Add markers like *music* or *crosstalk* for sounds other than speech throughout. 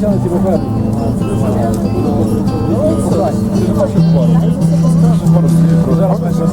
потягнуті вперед. Зараз ми щось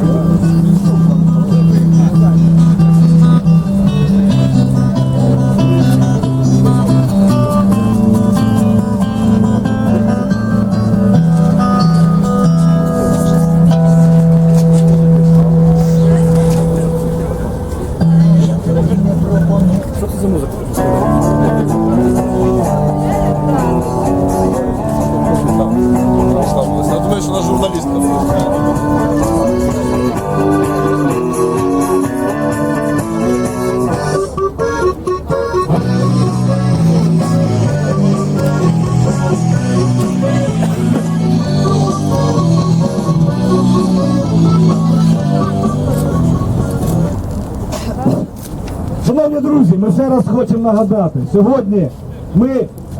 Шановні друзі, ми ще раз хочемо нагадати, сьогодні ми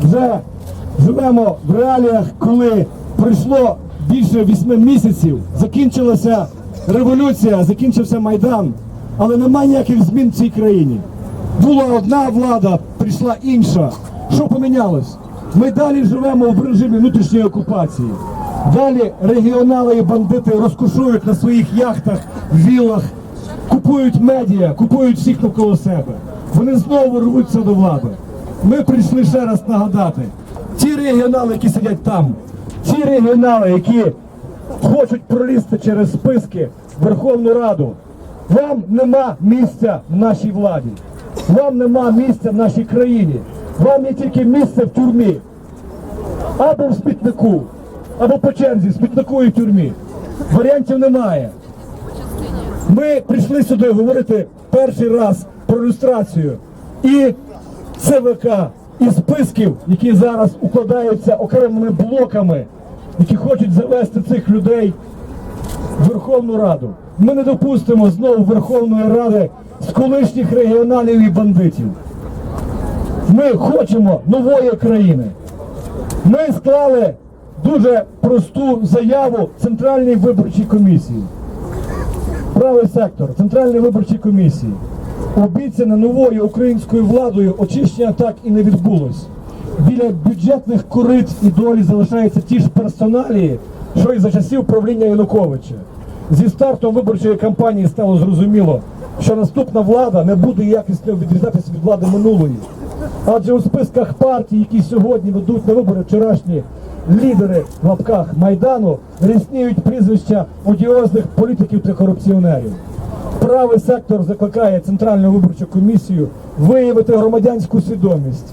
вже живемо в реаліях, коли пройшло більше вісьми місяців, закінчилася революція, закінчився Майдан, але немає ніяких змін в цій країні. Була одна влада, прийшла інша. Що помінялось? Ми далі живемо в режимі внутрішньої окупації. Далі регіонали і бандити розкошують на своїх яхтах, вілах, купують медіа, купують всіх навколо себе. Вони знову рвуться до влади. Ми прийшли ще раз нагадати. Ті регіонали, які сидять там, ті регіонали, які хочуть пролізти через списки в Верховну Раду, вам нема місця в нашій владі. Вам нема місця в нашій країні. Вам є тільки місце в тюрмі. Або в смітнику, або по черзі, в смітнику і в тюрмі. Варіантів немає. Ми прийшли сюди говорити перший раз про люстрацію і ЦВК, і списків, які зараз укладаються окремими блоками, які хочуть завести цих людей в Верховну Раду. Ми не допустимо знову Верховної Ради з колишніх регіоналів і бандитів. Ми хочемо нової країни. Ми склали дуже просту заяву Центральній виборчій комісії. Правий сектор Центральної виборчої комісії. Обіцяне новою українською владою очищення так і не відбулось. Біля бюджетних корит і долі залишаються ті ж персоналії, що і за часів правління Януковича. Зі стартом виборчої кампанії стало зрозуміло, що наступна влада не буде якісно відрізатися від влади минулої. Адже у списках партій, які сьогодні ведуть на вибори вчорашні лідери в лапках Майдану, рісніють прізвища одіозних політиків та корупціонерів. Правий сектор закликає Центральну виборчу комісію виявити громадянську свідомість.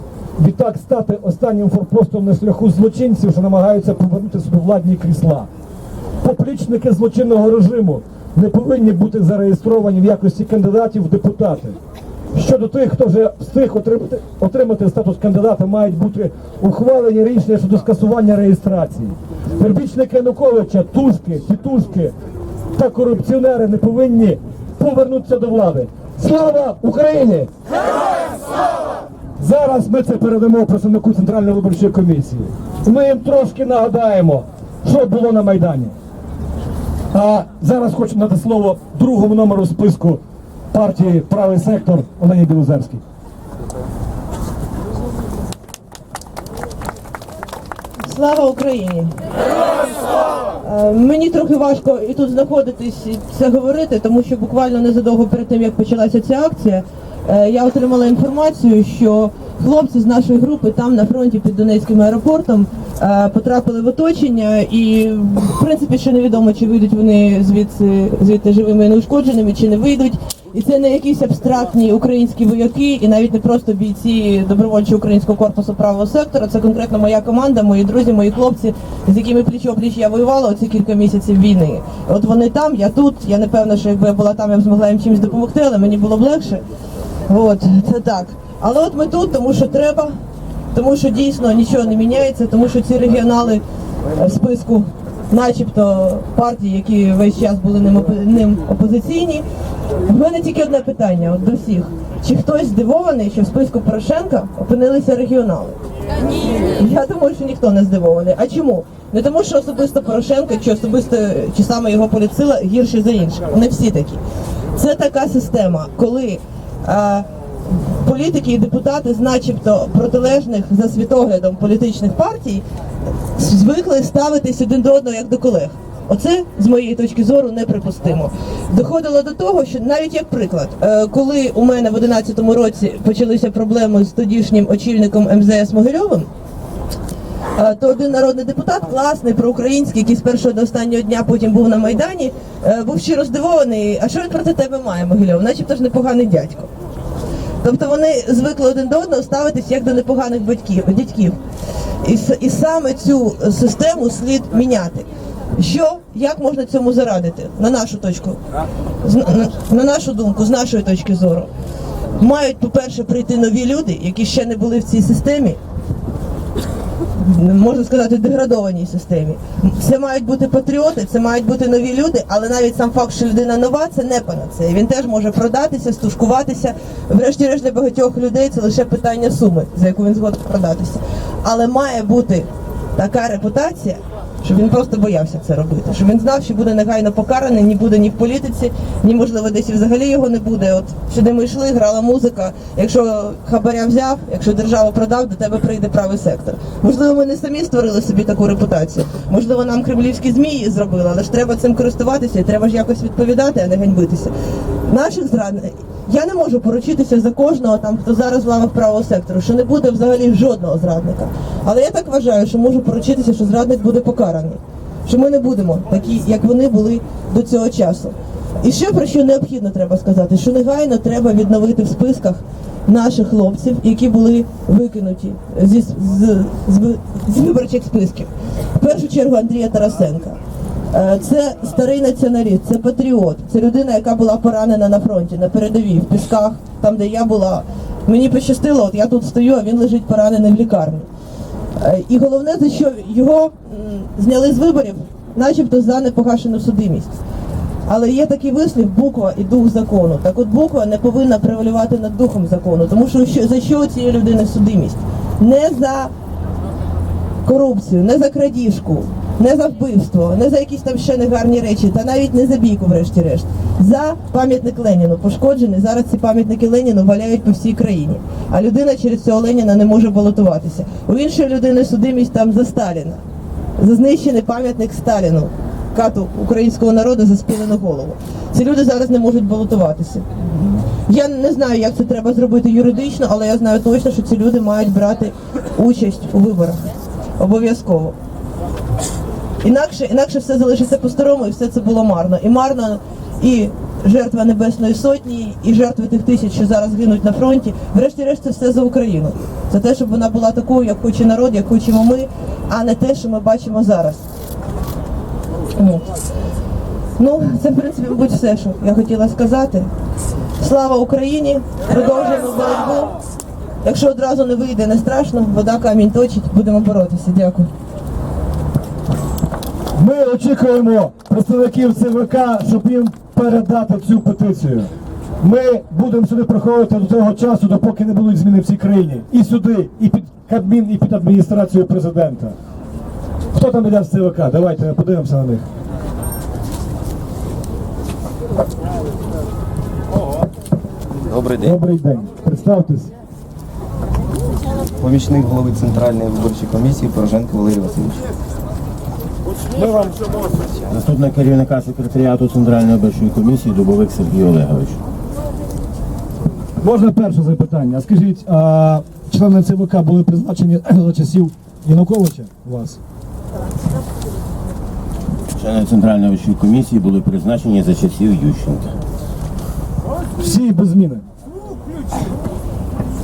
Відтак стати останнім форпостом на шляху злочинців, що намагаються повернути собі владні крісла. Поплічники злочинного режиму не повинні бути зареєстровані в якості кандидатів в депутати. Щодо тих, хто вже встиг отримати, отримати статус кандидата, мають бути ухвалені рішення щодо скасування реєстрації. Вербічники Януковича, тушки, тітушки та корупціонери не повинні повернутися до влади. Слава Україні! Зараз ми це передамо представнику Центральної виборчої комісії. Ми їм трошки нагадаємо, що було на Майдані. А зараз хочу надати слово другому номеру списку партії Правий сектор Олені Білозерській. Слава Україні! Е, Мені трохи важко і тут знаходитись і це говорити, тому що буквально незадовго перед тим, як почалася ця акція, е, я отримала інформацію, що хлопці з нашої групи там на фронті під Донецьким аеропортом е, потрапили в оточення, і в принципі ще невідомо, чи вийдуть вони звідси звідти живими і неушкодженими, чи не вийдуть. І це не якісь абстрактні українські вояки, і навіть не просто бійці добровольчого українського корпусу правого сектора. Це конкретно моя команда, мої друзі, мої хлопці, з якими пліч опліч я воювала оці кілька місяців війни. От вони там, я тут. Я не певна, що якби я була там, я б змогла їм чимось допомогти, але мені було б легше. От це так. Але от ми тут, тому що треба, тому що дійсно нічого не міняється, тому що ці регіонали в списку, начебто партії, які весь час були ним, ним опозиційні. В мене тільки одне питання от до всіх. Чи хтось здивований, що в списку Порошенка опинилися регіонали? Я думаю, що ніхто не здивований. А чому? Не тому, що особисто Порошенко чи особисто чи саме його політсила гірші за інших. Вони всі такі. Це така система, коли політики і депутати начебто протилежних за світоглядом політичних партій звикли ставитись один до одного як до колег. Оце з моєї точки зору неприпустимо. Доходило до того, що навіть як приклад, е, коли у мене в 11-му році почалися проблеми з тодішнім очільником МЗС Могильовим, Е, то один народний депутат, класний, проукраїнський, який з першого до останнього дня потім був на Майдані, е, був щиро здивований, а що він проти тебе має, Могильов? Начебто ж непоганий дядько. Тобто вони звикли один до одного ставитись як до непоганих батьків, дітьків. І, і саме цю систему слід міняти. Що, як можна цьому зарадити, на нашу точку, з- на, на нашу думку, з нашої точки зору? Мають, по-перше, прийти нові люди, які ще не були в цій системі, можна сказати, деградованій системі. Це мають бути патріоти, це мають бути нові люди, але навіть сам факт, що людина нова, це не панацея. Він теж може продатися, стушкуватися. Врешті-решт для багатьох людей це лише питання суми, за яку він згоден продатися. Але має бути така репутація. Щоб він просто боявся це робити, щоб він знав, що буде негайно покараний, ні буде ні в політиці, ні можливо десь і взагалі його не буде. От сюди ми йшли, грала музика. Якщо хабаря взяв, якщо державу продав, до тебе прийде правий сектор. Можливо, ми не самі створили собі таку репутацію. Можливо, нам кремлівські змі зробили, але ж треба цим користуватися і треба ж якось відповідати, а не ганьбитися. Наших зрадників я не можу поручитися за кожного там, хто зараз в лавах правого сектору, що не буде взагалі жодного зрадника. Але я так вважаю, що можу поручитися, що зрадник буде покараний. Що ми не будемо такі, як вони були до цього часу. І ще про що необхідно треба сказати, що негайно треба відновити в списках наших хлопців, які були викинуті зі з, з, з виборчих списків. В першу чергу Андрія Тарасенка. Е, Це старий націоналіст, це патріот, це людина, яка була поранена на фронті, на передовій, в пісках, там, де я була. Мені пощастило, от я тут стою, а він лежить поранений в лікарні. Е, І головне, за що його зняли з виборів, начебто за непогашену судимість. Але є такий вислів буква і дух закону. Так от буква не повинна превалювати над духом закону, тому що за що у цієї людини судимість? Не за корупцію, не за крадіжку, не за вбивство, не за якісь там ще негарні речі, та навіть не за бійку, врешті-решт. За пам'ятник Леніну пошкоджений. Зараз ці пам'ятники Леніну валяють по всій країні. А людина через цього Леніна не може балотуватися. У іншої людини судимість там за Сталіна, за знищений пам'ятник Сталіну. Кату українського народу за спілену голову. Ці люди зараз не можуть балотуватися. Я не знаю, як це треба зробити юридично, але я знаю точно, що ці люди мають брати участь у виборах. Обов'язково. Інакше, інакше все залишиться по-старому і все це було марно. І марно і жертва Небесної Сотні, і жертви тих тисяч, що зараз гинуть на фронті. Врешті-решт це все за Україну. За те, щоб вона була такою, як хоче народ, як хочемо ми, а не те, що ми бачимо зараз. Ну, ну це в принципі, мабуть, все, що я хотіла сказати. Слава Україні! Продовжуємо боротьбу. Якщо одразу не вийде, не страшно, вода камінь точить, будемо боротися. Дякую. Ми очікуємо представників ЦВК, щоб їм передати цю петицію. Ми будемо сюди приходити до того часу, допоки не будуть зміни в цій країні. І сюди, і під Кабмін, і під адміністрацію президента. Хто там іде з ЦВК? Давайте подивимося на них. Добрий день. Добрий день. Представтесь. Помічник голови Центральної виборчої комісії Порошенко Валерій Васильович. Заступник керівника секретаріату Центральної виборчої комісії Дубовик Сергій Олегович. Можна перше запитання. Скажіть, а члени ЦВК були призначені *clears throat* за часів Януковича у вас? Члени Центральної виборчої комісії були призначені за часів Ющенка. Всі без зміни.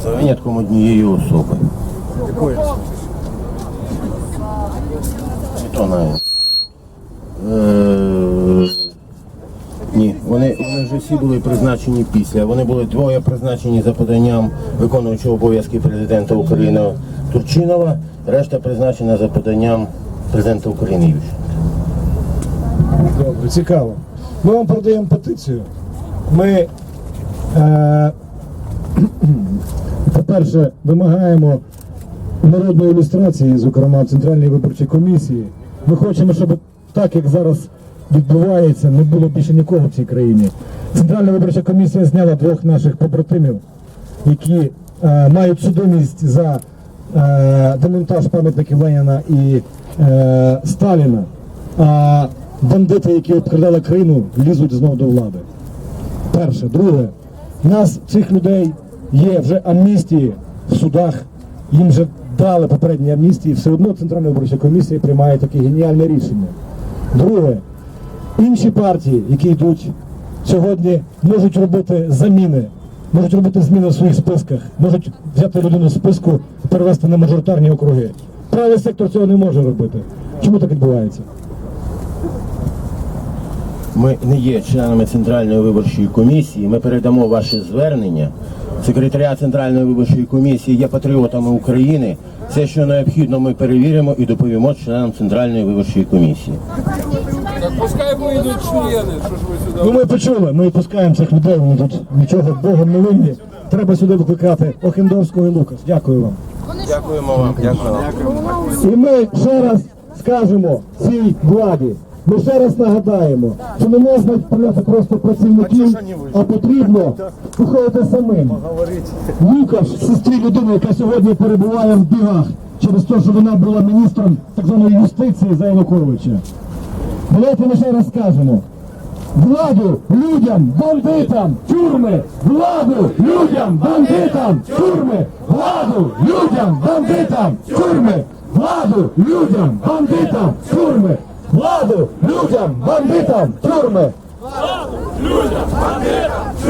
За винятком однієї особи. Чи то навіть. Е, Ні, вони, вони вже всі були призначені після. Вони були двоє призначені за поданням виконуючого обов'язки президента України Турчинова, решта призначена за поданням президента України Ющенка. Добре, цікаво. Ми вам передаємо петицію. Ми, е, *clears throat* по-перше, вимагаємо народної ілюстрації, зокрема Центральної виборчої комісії. Ми хочемо, щоб так, як зараз відбувається, не було більше нікого в цій країні. Центральна виборча комісія зняла двох наших побратимів які е, мають судимість за е, демонтаж пам'ятників Леніна і е, Сталіна, а бандити, які обкрадали країну, лізуть знову до влади. Перше. Друге, нас цих людей є вже амністії в судах, їм вже дали попередні амністії, все одно Центральна виборча комісія приймає таке геніальне рішення. Друге, інші партії, які йдуть сьогодні, можуть робити заміни, можуть робити зміни в своїх списках, можуть взяти людину з списку, перевести на мажоритарні округи. Правий сектор цього не може робити. Чому так відбувається? Ми не є членами Центральної виборчої комісії. Ми передамо ваші звернення. Секретаріат Центральної виборчої комісії є патріотами України. Все, що необхідно, ми перевіримо і доповімо членам Центральної виборчої комісії. Так пускай вийдуть члени, що ж ви сюди. Ну ми почули, ми пускаємо цих людей, вони тут нічого Богом не винні. Треба сюди викликати Охендовського і Лукас. Дякую вам. Дякуємо вам. Дякуємо. І ми ще раз скажемо цій владі. Ми ще раз нагадаємо, що не можна відправляти просто працівників, а потрібно виходити самим. Лукаш, сестрі людини, яка сьогодні перебуває в бігах через те, що вона була міністром так званої юстиції за Януковича. Давайте ми ще раз скажемо. Владу людям, бандитам, тюрми! Владу людям, бандитам, тюрми! Владу людям, бандитам, тюрми! Владу людям, бандитам, тюрми! Владу людям, бандитам, тюрми!